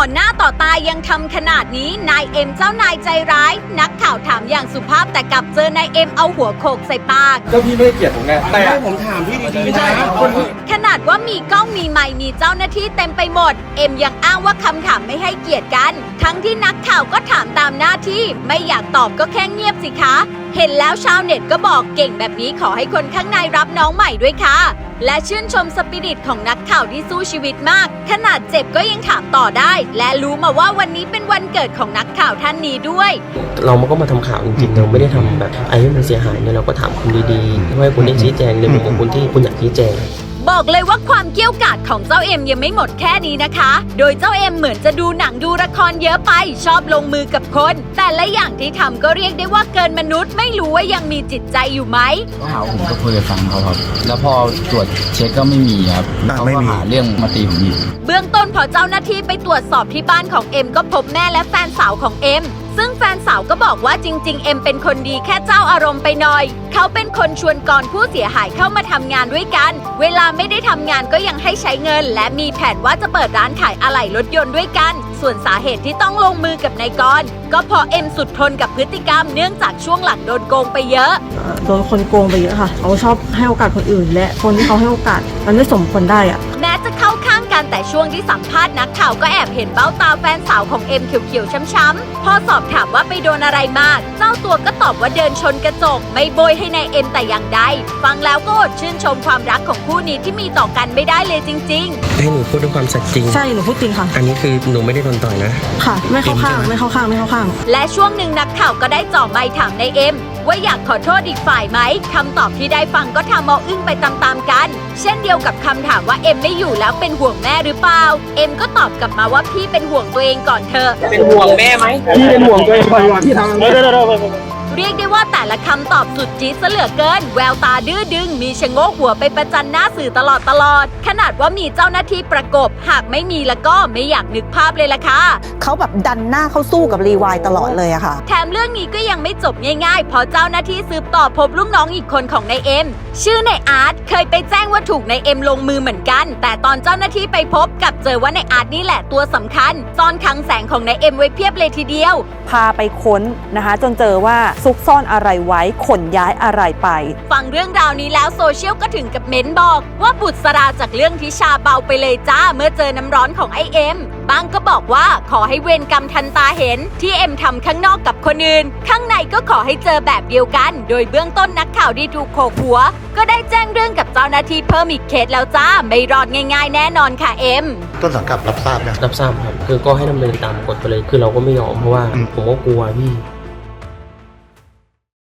ต่อหน้าต่อตายังทำขนาดนี้นายเอ็มเจ้านายใจร้าย นักข่าวถามอย่างสุภาพแต่กลับเจอนายเอ็มเอาหัวโขกใส่ปาก ก็พี่ไม่ได้เกลียดผมไงแต่ให้ผมถามพี่ดีๆนะคนขนาดว่ามีกล้องมีไมค์มีเจ้าหน้าที่เต็มไปหมด เอ็มยังอ้างว่าคำถามไม่ให้เกียรติกัน ทั้งที่นักข่าวก็ถามหน้าที่ไม่อยากตอบก็แค่เงียบสิคะ เห็นแล้วชาวเน็ตก็บอกเก่งแบบนี้ขอให้คนข้างในรับน้องใหม่ด้วยค่ะ และชื่นชมสปิริตของนักข่าวที่สู้ชีวิตมาก ขนาดเจ็บก็ยังถามต่อได้ และรู้มาว่าวันนี้เป็นวันเกิดของนักข่าวท่านนี้ด้วย เรามันก็มาทำข่าวจริงๆ เราไม่ได้ทำแบบไอ้ให้มันเสียหายเนี่ยเราก็ถามคุณดีๆให้คุณได้ชี้แจงในมุมของคุณที่คุณอยากชี้แจง บอกเลยว่าความเกี้ยวกาดของเจ้าเอ็มยังไม่หมดแค่นี้นะคะ โดยเจ้าเอ็มเหมือนจะดูหนังดูละครเยอะไป ชอบลงมือกับคน แต่ละอย่างที่ทำก็เรียกได้ว่าเกินมนุษย์ไม่รู้ว่ายังมีจิตใจอยู่ไหมก็หาว่าผมก็คุยกับแฟนเขาครับ แล้วพอตรวจเช็คก็ไม่มีครับอะเขาไม่ก็มีหาเรื่องมาตีผมอีกเบื้องต้นพอเจ้าหน้าที่ไปตรวจสอบที่บ้านของเอ็มก็พบแม่และแฟนสาวของเอ็ม ซึ่งแฟนสาวก็บอกว่าจริง ๆ เอ็มเป็นคนดีแค่เจ้าอารมณ์ไปหน่อย เขาเป็นคนชวนกรผู้เสียหายเข้ามาทำงานด้วยกัน เวลาไม่ได้ทำงานก็ยังให้ใช้เงิน และมีแผนว่าจะเปิดร้านขายอะไหล่รถยนต์ด้วยกัน ส่วนสาเหตุที่ต้องลงมือกับนายกรก็เพอเอ็มสุดทนกับพฤติกรรมเนื่องจากช่วงหลังโดนโกงไปเยอะ เอ่อโดนคนโกงไปเยอะค่ะ เขาชอบให้โอกาสคนอื่น และคนที่เขาให้โอกาสมันไม่สมควรได้อะ แม้จะเข้าข้าง กันแต่ช่วงที่สัมภาษณ์นักข่าวก็แอบเห็นเบ้าตาแฟนสาวของเอ็มเขียวๆช้ำๆพอสอบถามว่าไปโดนอะไรมาเจ้าตัวก็ตอบว่าเดินชนกระจก ไม่โบยให้ในายเอ็มแต่อย่างใดฟังแล้วก็อดชื่นชมความรักของคู่นี้ที่มีต่อกันไม่ได้เลยจริงให้หนูพูดด้วยความสัตย์จริง ใช่หนูพูดจริงค่ะ อันนี้คือหนูไม่ได้โดนต่อยนะ ค่ะ ไม่เข้าข้าง ไม่เข้าข้าง ไม่เข้าข้างๆและช่วงหนึ่งนักข่าวก็ได้จ่อไมค์ถามในายเอ็ม ว่าอยากขอโทษอีกฝ่ายไหมคำตอบที่ได้ฟังก็ทำเอาอึ้งไปตามๆกัน เช่นเดียวกับคำถามว่าเอ็มไม่อยู่แล้วเป็นห่วงแม่หรือเปล่า เอ็มก็ตอบกลับมาว่าพี่เป็นห่วงตัวเองก่อนเถอะ เป็นห่วงแม่ไหมพี่เป็นห่วงตัวเองก่อนที่ทำ เรียกได้ว่า แต่ละคำตอบสุดจี๊ดซะเหลือเกิน แววตาดื้อดึง มีชะโงกหัวไปประจันหน้าสื่อตลอดตลอด ขนาดว่ามีเจ้าหน้าที่ประกบ หากไม่มีแล้วก็ไม่อยากนึกภาพเลยล่ะค่ะ เขาแบบดันหน้าเข้าสู้กับรีวายตลอดเลยอะค่ะ แถมเรื่องนี้ก็ยังไม่จบง่ายๆ เพราะเจ้าหน้าที่สืบต่อพบลูกน้องอีกคนของนายเอ็ม ชื่อนายอาร์ตเคยไปแจ้งว่าถูกนายเอ็มลงมือเหมือนกัน แต่ตอนเจ้าหน้าที่ไปพบกลับเจอว่านายอาร์ตนี่แหละตัวสำคัญซ่อนคลังแสงของนายเอ็มไว้เพียบเลยทีเดียว พาไปค้นนะคะ จนเจอว่าซุกซ่อนอะไรไว้ขนย้ายอะไรไป ฟังเรื่องราวนี้แล้วโซเชียลก็ถึงกับเม้นบอก ว่าบุตรสราจากเรื่องทิชาเบาไปเลยจ้าเมื่อเจอน้ำร้อนของไอเอ็มบางก็บอกว่าขอให้เวรกรรมทันตาเห็น ที่เอ็มทำข้างนอกกับคนอื่น ข้างในก็ขอให้เจอแบบเดียวกัน โดยเบื้องต้นนักข่าวที่ถูกโขกหัว ก็ได้แจ้งเรื่องกับเจ้าหน้าที่เพิ่มอีกเคสแล้วจ้าไม่รอดง่าย ๆ แน่นอนค่ะเอ็มต้นสังกัดรับทราบนะรับทราบครับคือก็ให้ดำเนินตามกฎไปเลยคือเราก็ไม่ยอมเพราะว่าอืมผมก็กลัวพี่